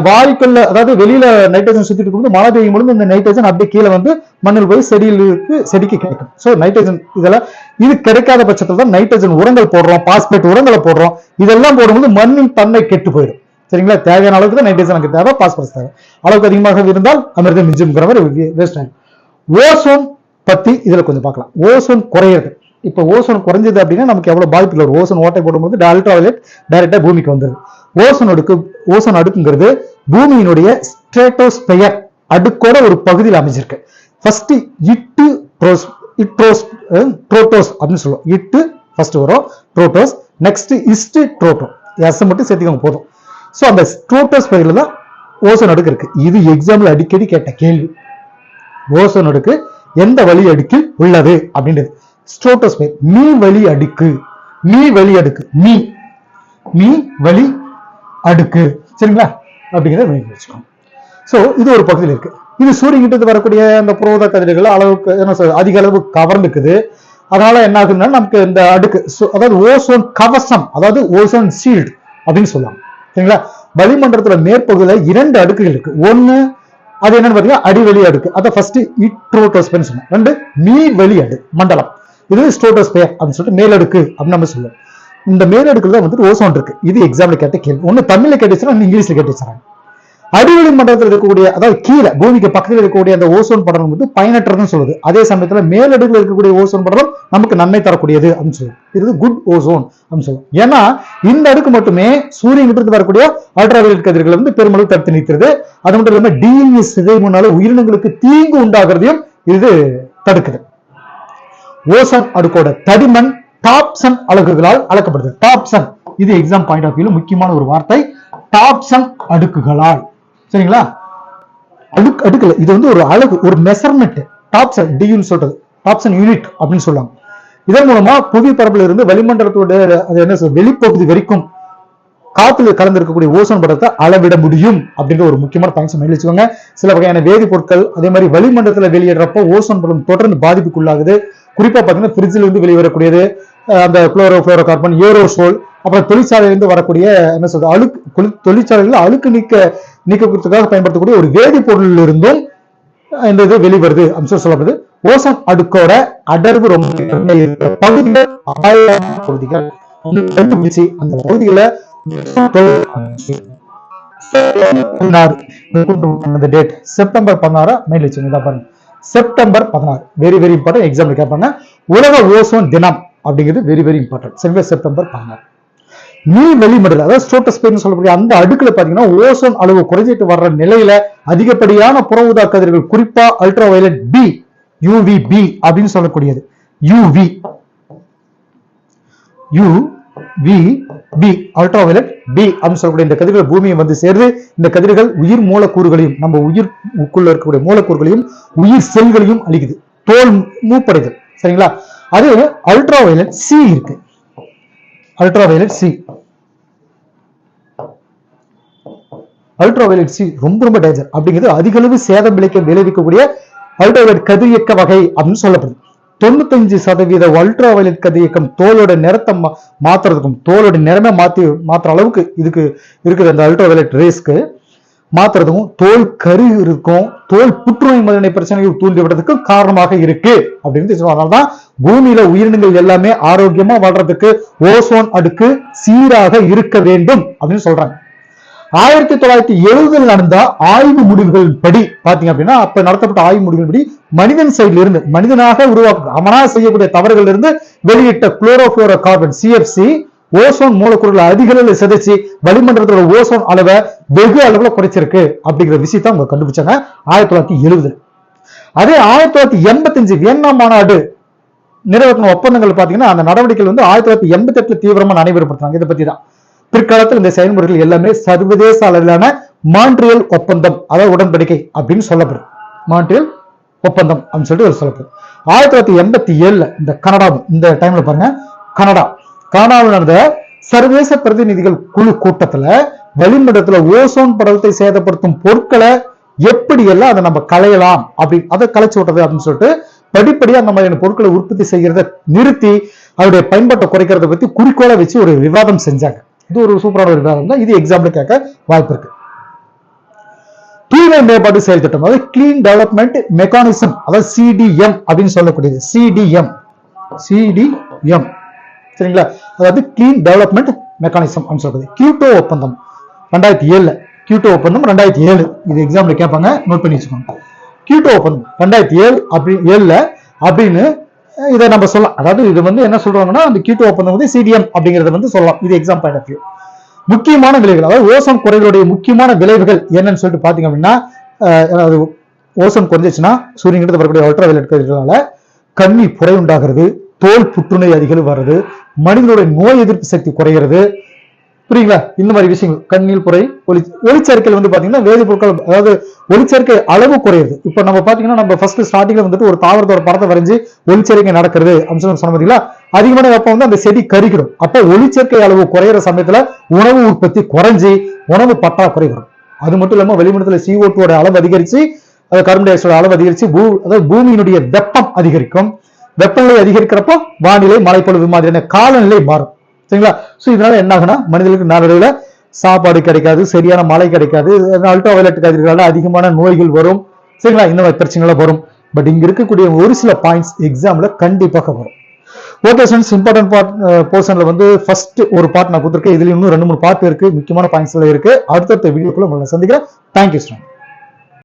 வாய்க்குள்ள அதாவது வெளியில நைட்ரஜன் சுத்திட்டு இருக்கும்போது மழை பெய்யும் பொழுது இந்த நைட்ரஜன் அப்படியே கீழே வந்து மண்ணில் போய் செடியிலுக்கு செடிக்கு கிடைக்கும். ஸோ நைட்ரஜன் இதெல்லாம் இது கிடைக்காத பட்சத்துல தான் நைட்ரஜன் உரங்கள் போடுறோம் பாஸ்பேட் உரங்களை போடுறோம். இதெல்லாம் போடும்போது மண்ணின் தன்மை கெட்டு போயிடும். சரிங்களா? தேவையான அளவுக்கு தான் நைட்ரஜன் நமக்கு தேவை பாஸ்பரஸ் தேவை. அளவுக்கு அதிகமாக இருந்தால் அமிர்தம் மிஞ்சுங்கிற மாதிரி வேஸ்ட் ஆகும் ஓசோன் பத்தி இதுல கொஞ்சம் பார்க்கலாம். ஓசோன் குறையிறது. இப்ப ஓசோன் குறைஞ்சது அப்படின்னா நமக்கு எவ்வளவு பாதிப்பு இல்லை. ஓசோன் ஓட்டை போடும்போது அல்ட்ராவயலட் டைரக்டா பூமிக்கு வந்துருது. ஓசோன் அடுக்கு ஓசோன் அடுக்குங்கிறது பூமியினுடைய ஸ்ட்ரேட்டோஸ்பெயர் அடுக்கோட ஒரு பகுதியில் அமைஞ்சிருக்கு. ஃபர்ஸ்ட் இட்டு ப்ரோஸ் இட்ரோஸ் ட்ரோட்டோஸ் அப்படின்னு சொல்லுவோம். இட்டு ஃபர்ஸ்ட் வரும் ட்ரோட்டோஸ் நெக்ஸ்ட் இஸ்ட் ட்ரோட்டோ எஸ் மட்டும் சேர்த்துக்கோங்க போதும். ஸோ அந்த ட்ரோட்டோஸ் பகுதியில் தான் ஓசோன் அடுக்கு இருக்கு. இது எக்ஸாம்பிள் அடிக்கடி கேட்ட கேள்வி. ஓசோன் அடுக்கு எந்த வழி அடுக்கில் உள்ளது அப்படின்றது. ஸ்ட்ரோட்டோஸ்பேர் மீ வழி அடுக்கு. மீ வழி அடுக்கு. மீ. மீ வழி அடுக்கு. சரிங்களா? அப்படிங்கிறத நினைவு வச்சுக்கோங்க ஸோ இது ஒரு பகுதியில் இருக்கு. இது சூரியன் கிட்ட இருந்து வரக்கூடிய அந்த புரோத கதிர்கள் அளவுக்கு என்ன சொல்றது அதிக அளவு கவர்ந்துக்குது. அதனால என்ன ஆகுதுன்னா நமக்கு இந்த அடுக்கு அதாவது ஓசோன் கவசம் அதாவது ஓசோன் ஷீல்டு அப்படின்னு சொல்லலாம் சரிங்களா? வளிமண்டலத்துல மேற்பகுதியில இரண்டு அடுக்குகள் இருக்கு. ஒன்னு அது என்னன்னு பாத்தீங்கன்னா அடிவெளி அடுக்கு. அதை ஃபர்ஸ்ட் இட்ரோட்டோஸ்பேன்னு சொன்னோம் ரெண்டு நீர்வெளி அடு மண்டலம். இது ஸ்டோட்டோஸ்பேர் அப்படின்னு சொல்லிட்டு மேலடுக்கு அப்படின்னு நம்ம சொல்லுவோம். இந்த மேலடுக்குல தான் வந்துட்டு ஓசோன் இருக்கு. இது எக்ஸாம்ல கேட்ட கேள்வி. ஒண்ணு தமிழ்ல கேட்டுச்சுன்னா இன்னும் இங்கிலீஷ்ல கேட்டு அடிவெளி மண்டலத்தில் இருக்கக்கூடிய அதாவது கீழே பூமிக்கு பக்கத்தில் இருக்கக்கூடிய அந்த ஓசோன் படலம் வந்து பயனற்றதுன்னு சொல்லுது. அதே சமயத்துல மேலடுக்கில் இருக்கக்கூடிய ஓசோன் படலம் நமக்கு நன்மை தரக்கூடியது அப்படின்னு சொல்லுவோம் இது குட் ஓசோன் அப்படின்னு சொல்லுவோம் ஏன்னா இந்த அடுக்கு மட்டுமே சூரியன் கிட்ட இருந்து வரக்கூடிய அல்ட்ராவயலட் கதிர்களை வந்து பெருமளவு தடுத்து நிறுத்துறது அது மட்டும் இல்லாம டிஎன்ஏ சிதைமுனால உயிரினங்களுக்கு தீங்கு உண்டாகிறதையும் இது தடுக்குது. ஓசோன் அடுக்கோட தடிமன் டாப்சன் அலகுகளால் அளக்கப்படுது டாப்சன் இது எக்ஸாம் பாயிண்ட் ஆஃப் வியூல முக்கியமான ஒரு வார்த்தை. டாப்சன் அடுக்குகளால். சரிங்களா? அடுக்கு அடுக்கல. இது வந்து ஒரு அழகு ஒரு மெஷர்மெண்ட் டாப்சன் டியூன்னு சொல்றது. டாப்சன் யூனிட் அப்படின்னு சொல்லுவாங்க. இதன் மூலமா புவி பரப்புல இருந்து வளிமண்டலத்தோட அது என்ன சொல்றது, வெளிப்பகுதி வரைக்கும் காத்துல கலந்திருக்கக்கூடிய ஓசோன் படத்தை அளவிட முடியும் அப்படின்ற ஒரு முக்கியமான பாயிண்ட்ஸ் மைண்ட் வச்சுக்கோங்க சில வகையான வேதிப்பொருட்கள் அதே மாதிரி வளிமண்டலத்துல வெளியிடுறப்போ ஓசோன் படம் தொடர்ந்து பாதிப்புக்குள்ளாகுது. குறிப்பா பாத்தீங்கன்னா ஃப்ரிட்ஜில் இருந்து வெளிவரக்கூடியது அந்த குளோரோ ஃப்ளோரோ கார்பன் ஏரோசோல் அப்புறம் தொழிற்சாலையிலிருந்து வரக்கூடிய என்ன சொல்றது அழுக்கு தொழிற்சாலைகளில் அழுக்கு நீக்க நீக்கத்துக்காக பயன்படுத்தக்கூடிய ஒரு வேதிப்பொருளில் இருந்தும் இந்த இது வெளிவருது அப்படின்னு சொல்லி சொல்லப்படுது ஓசன் அடுக்கோட அடர்வு ரொம்ப பகுதிகள் ஆயிரம் பகுதிகள் அந்த பகுதியில செப்டம்பர் பதினாறு மெயில் வச்சுங்க பாருங்க செப்டம்பர் பதினாறு. வெரி வெரி இம்பார்ட்டன்ட் எக்ஸாம் கேட்பாங்க உலக ஓசோன் தினம் அப்படிங்கிறது வெரி வெரி இம்பார்ட்டன்ட் சரிங்களா செப்டம்பர் பதினாறு. நீர் வெளிமடல் அதாவது ஸ்டோட்டஸ்பேர்னு சொல்லக்கூடிய அந்த அடுக்குல பாத்தீங்கன்னா ஓசோன் அளவு குறைஞ்சிட்டு வர்ற நிலையில அதிகப்படியான புற ஊதா கதிர்கள் குறிப்பா ultraviolet B UV B அப்படின்னு சொல்லக்கூடியது. UV U V B ultraviolet B அப்படின்னு சொல்லக்கூடிய இந்த கதிர்கள் பூமியை வந்து சேருது இந்த கதிர்கள் உயிர் மூலக்கூறுகளையும் நம்ம உயிர் உக்குள்ள இருக்கக்கூடிய மூலக்கூறுகளையும் உயிர் செல்களையும் அழிக்குது. தோல் மூப்படைது சரிங்களா? அதே அல்ட்ரா வயலட் சி இருக்கு. Ultraviolet C ultraviolet C ரொம்ப ரொம்ப டேஞ்சர் அப்படிங்கிறது அதிக அளவு சேதம் விளைக்க விளைவிக்கக்கூடிய அல்ட்ரா வயலட் கதிரியக்க வகை அப்படின்னு சொல்லப்படுது. தொண்ணூத்தஞ்சு சதவீத அல்ட்ரா வயலட் கதிரியக்கம் தோலோட நிறத்தை மா- மாத்துறதுக்கும் தோலோட நிறமே மாத்தி மாத்துற அளவுக்கு இதுக்கு இருக்குது அந்த அல்ட்ரா வயலட் ரேஸ்க்கு மாத்துறதுக்கும் தோல் கரு இருக்கும். தோல் புற்றுநோய் முதலிய பிரச்சனைகள் தூண்டிவிடுறதுக்கும் காரணமாக இருக்கு. அப்படின்னு சொல்லுவாங்க அதனாலதான் பூமியில உயிரினங்கள் எல்லாமே ஆரோக்கியமா வாழ்றதுக்கு ஓசோன் அடுக்கு சீராக இருக்க வேண்டும் அப்படின்னு சொல்றாங்க. ஆயிரத்தி தொள்ளாயிரத்தி எழுபதில் நடந்த ஆய்வு முடிவுகள் படி பாத்தீங்க அப்படின்னா அப்ப நடத்தப்பட்ட ஆய்வு முடிவுகள் படி மனிதன் சைடுல இருந்து மனிதனாக உருவாக்க அவனா செய்யக்கூடிய தவறுகள் இருந்து வெளியிட்ட குளோரோஃபுளோரோ கார்பன் சிஎஃப்சி ஓசோன் மூலக்கூறுகளை அதிக அளவில் சிதைச்சு வளிமண்டலத்தோட ஓசோன் அளவை வெகு அளவுல குறைச்சிருக்கு அப்படிங்கிற விஷயத்த அவங்க கண்டுபிடிச்சாங்க ஆயிரத்தி தொள்ளாயிரத்தி எழுபதுல. அதே ஆயிரத்தி தொள்ளாயிரத்தி எண்பத்தஞ்சு வியன்னா மாநாடு நிறைவேற்றின ஒப்பந்தங்கள் பாத்தீங்கன்னா அந்த நடவடிக்கைகள் வந்து ஆயிரத்தி தொள்ளாயிரத்தி எண்பத்தி எட்டுல தீவிரமா நடைபெறப்படுத்துறாங்க இதை பத்தி தான் பிற்காலத்தில் இந்த செயல்முறைகள் எல்லாமே சர்வதேச அளவிலான மான்ட்ரியல் ஒப்பந்தம் அதாவது உடன்படிக்கை அப்படின்னு சொல்லப்படும். மான்ட்ரியல் ஒப்பந்தம் அப்படின்னு சொல்லிட்டு ஒரு சொல்லப்படும். ஆயிரத்தி தொள்ளாயிரத்தி எண்பத்தி ஏழுல இந்த கனடா இந்த டைம்ல பாருங்க கனடா. கனடாவில் நடந்த சர்வதேச பிரதிநிதிகள் குழு கூட்டத்துல வளிமண்டலத்துல ஓசோன் படலத்தை சேதப்படுத்தும் பொருட்களை எப்படி எல்லாம் அதை நம்ம களையலாம் அப்படின்னு அதை களைச்சு விட்டது அப்படின்னு சொல்லிட்டு படிப்படியா அந்த மாதிரியான பொருட்களை உற்பத்தி செய்கிறத நிறுத்தி அதோடைய பயன்பாட்டை குறைக்கிறத பத்தி குறிக்கோளை வச்சு ஒரு விவாதம் செஞ்சாங்க. இது ஒரு சூப்பரான ஒரு விவாதம் தான் இது எக்ஸாம்பிள் கேட்க வாய்ப்பு இருக்கு. தூய்மை மேம்பாட்டு செயல் திட்டம் அதாவது கிளீன் டெவலப்மெண்ட் மெக்கானிசம் அதாவது சிடிஎம் அப்படின்னு சொல்லக்கூடியது. சிடிஎம் சிடிஎம் சரிங்களா? அதாவது கிளீன் டெவலப்மெண்ட் மெக்கானிசம் அப்படின்னு சொல்றது கியூட்டோ ஒப்பந்தம் ரெண்டாயிரத்தி ஏழுல கியூட்டோ ஒப்பந்தம் ரெண்டாயிரத்தி ஏழு. இது எக்ஸாம்பிள் கேட்பாங்க நோட் பண்ணி வச்சுக்கோங்க. கியூட்டோ ஒப்பந்தம் ரெண்டாயிரத்தி ஏழு அப்படி ஏழுல அப்படின்னு இதை நம்ம சொல்லலாம். அதாவது இது வந்து என்ன சொல்றாங்கன்னா அந்த கியூட்டோ ஒப்பந்தம் வந்து சிடிஎம் அப்படிங்கறத வந்து சொல்லலாம். இது எக்ஸாம் பாயிண்ட் ஆஃப் வியூ முக்கியமான விளைவுகள் அதாவது ஓசோன் குறைகளுடைய முக்கியமான விளைவுகள் என்னன்னு சொல்லிட்டு பாத்தீங்க அப்படின்னா அதாவது ஓசோன் குறைஞ்சிச்சுன்னா சூரியன் வரக்கூடிய அல்ட்ரா வயலட் கதிர்களால கண்ணி புரை உண்டாகிறது தோல் புற்றுநோய் அதிகம் வர்றது மனிதனுடைய நோய் எதிர்ப்பு சக்தி குறைகிறது. புரியுங்களா இந்த மாதிரி விஷயங்கள். கண்ணில் புரை ஒளி ஒளிச்சேர்க்கையில் வந்து பாத்தீங்கன்னா வேதிப்பொருட்கள் அதாவது ஒளிச்சேர்க்கை அளவு குறையுது. இப்போ நம்ம பாத்தீங்கன்னா நம்ம ஃபர்ஸ்ட் ஸ்டார்டிங்ல வந்துட்டு ஒரு தாவரத்தோட படத்தை வரைஞ்சு ஒளிச்சேர்க்கை நடக்கிறது அப்படின்னு சொல்லி சொன்ன பார்த்தீங்களா அதிகமான வெப்பம் வந்து அந்த செடி கருகிடும் அப்போ ஒளிச்சேர்க்கை அளவு குறையிற சமயத்துல உணவு உற்பத்தி குறைஞ்சி உணவு பற்றாக்குறை வரும். அது மட்டும் இல்லாம வெளிமண்டலத்துல CO2 ஓட அளவு அதிகரிச்சு அது கார்பன் டை ஆக்சைடு அளவு அதிகரிச்சு பூ அதாவது பூமியினுடைய வெப்பம் அதிகரிக்கும். வெப்பநிலை அதிகரிக்கிறப்போ வானிலை மழைப்பொழுது மாதிரியான காலநிலை மாறும். சரிங்களா? சோ இதனால என்ன ஆகுனா மனிதர்களுக்கு நாளடைவுல சாப்பாடு கிடைக்காது சரியான மழை கிடைக்காது அல்ட்ரா வயலட் கதிர்களால் அதிகமான நோய்கள் வரும். சரிங்களா? இந்த மாதிரி பிரச்சனைகள் வரும். பட் இங்க இருக்கக்கூடிய ஒரு சில பாயிண்ட்ஸ் எக்ஸாம்ல கண்டிப்பாக வரும். ஓகே ஸ்டூடெண்ட்ஸ் இம்பார்ட்டன்ட் பார்ட் போர்ஷன்ல வந்து ஃபர்ஸ்ட் ஒரு பார்ட் நான் கொடுத்துருக்கேன். இதுல இன்னும் ரெண்டு மூணு பார்ட் இருக்கு. முக்கியமான பாயிண்ட்ஸ்ல இருக்கு. அடுத்தடுத்த வீடியோக்குள்ள உங்களை சந்திக்கிறேன். Thank you student